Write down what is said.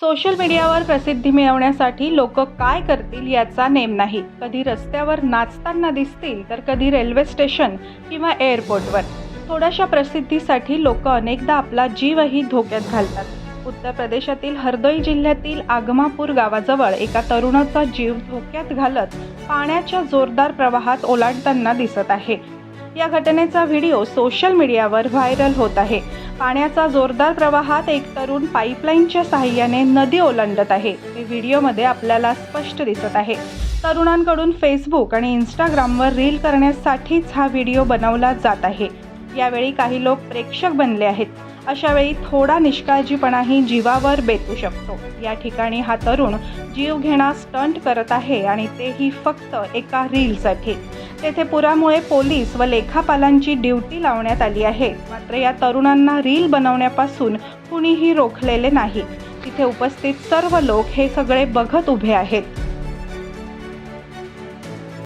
Social मीडियावर प्रसिद्धी मिळवण्यासाठी लोक काय करतील याचा नेम नाही. कधी रस्त्यावर नाचताना दिसतील तर कधी रेल्वे स्टेशन किंवा एअरपोर्टवर. थोड्याशा प्रसिद्धीसाठी लोक अनेकदा आपला जीवही धोक्यात घालतात. उत्तर प्रदेशातील हरदोई जिल्ह्यातील आगमापूर गावाजवळ एका तरुणाचा जीव धोक्यात घालत पाण्याच्या जोरदार प्रवाहात ओलांडताना दिसत आहे. या घटनेचा व्हिडिओ सोशल मीडियावर व्हायरल होत आहे. पाण्याचा जोरदार प्रवाहात एक तरुण पाईपलाईनच्या साहाय्याने नदी ओलांडत आहे. हे व्हिडिओमध्ये आपल्याला स्पष्ट दिसत आहे. तरुणांकडून फेसबुक आणि इंस्टाग्रामवर रील करण्यासाठीच हा व्हिडिओ बनवला जात आहे. यावेळी काही लोक प्रेक्षक बनले आहेत. अशा वेळी थोडा निष्काळजीपणाही जीवावर बेतू शकतो. या ठिकाणी हा तरुण जीव घेणा स्टंट करत आहे आणि तेही फक्त एका रीलसाठी तेथे पुरामुळे पोलीस व लेखापालांची ड्युटी लावण्यात आली आहे. मात्र या तरुणांना रील बनवण्यापासून कुणीही रोखलेले नाही. तिथे उपस्थित सर्व लोक हे सगळे बघत उभे आहेत.